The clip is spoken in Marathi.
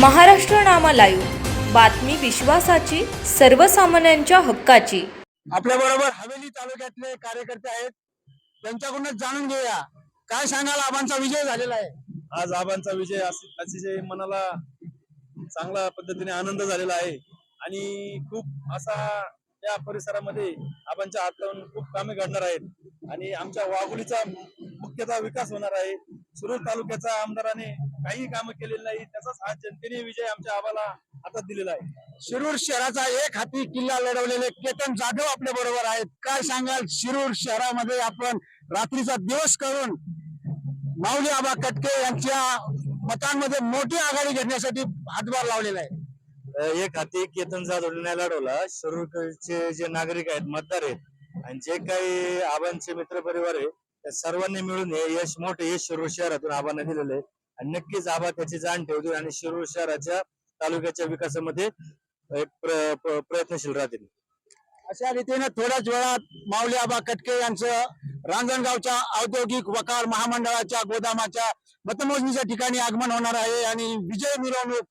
महाराष्ट्र नामा लाईव्ह बातमी विश्वासाची सर्वसामान्यांच्या हक्काची. आपल्या बरोबर हवेली तालुक्यातले कार्यकर्ते आहेत. त्यांच्याकडूनच जाणून घेऊया. काय सांगाल? आबांचा विजय झालेला आहे. आज आबांचा विजय अस- अतिशय मनाला चांगल्या पद्धतीने आनंद झालेला आहे. आणि खूप असा या परिसरामध्ये आबांच्या हातातून खूप कामे घडणार आहेत. आणि आमच्या वाघोलीचा मुख्यतः विकास होणार आहे. सुरूर तालुक्याचा आमदाराने काही कामं केलेली नाही. त्याचाच आज जनतेने विजय आमच्या आबाला हातात दिलेला आहे. शिरूर शहराचा एक हाती किल्ला लढवलेले केतन जाधव आपल्या बरोबर आहेत. काय सांगाल? शिरूर शहरामध्ये आपण रात्रीचा दिवस करून माऊली आबा कटके यांच्या मतांमध्ये मोठी आघाडी घेण्यासाठी हातभार लावलेला आहे. एक हाती केतन जाधवने लढवला. शिरूरचे जे नागरिक आहेत मतदार आहेत आणि जे काही आबांचे मित्र परिवार आहे सर्वांनी मिळून हे यश मोठे यश शिरूर शहरातून आबांना दिलेलं आहे. आणि नक्कीच आबा त्याची जाण ठेवतील आणि शिरूर शहराच्या तालुक्याच्या विकासामध्ये एक प्रयत्नशील राहतील. अशा रीतीने थोड्याच वेळात माऊली आबा कटके यांचं रांजणगावच्या औद्योगिक वकार महामंडळाच्या गोदामाच्या मतमोजणीच्या ठिकाणी आगमन होणार आहे. आणि विजय मिरवणूक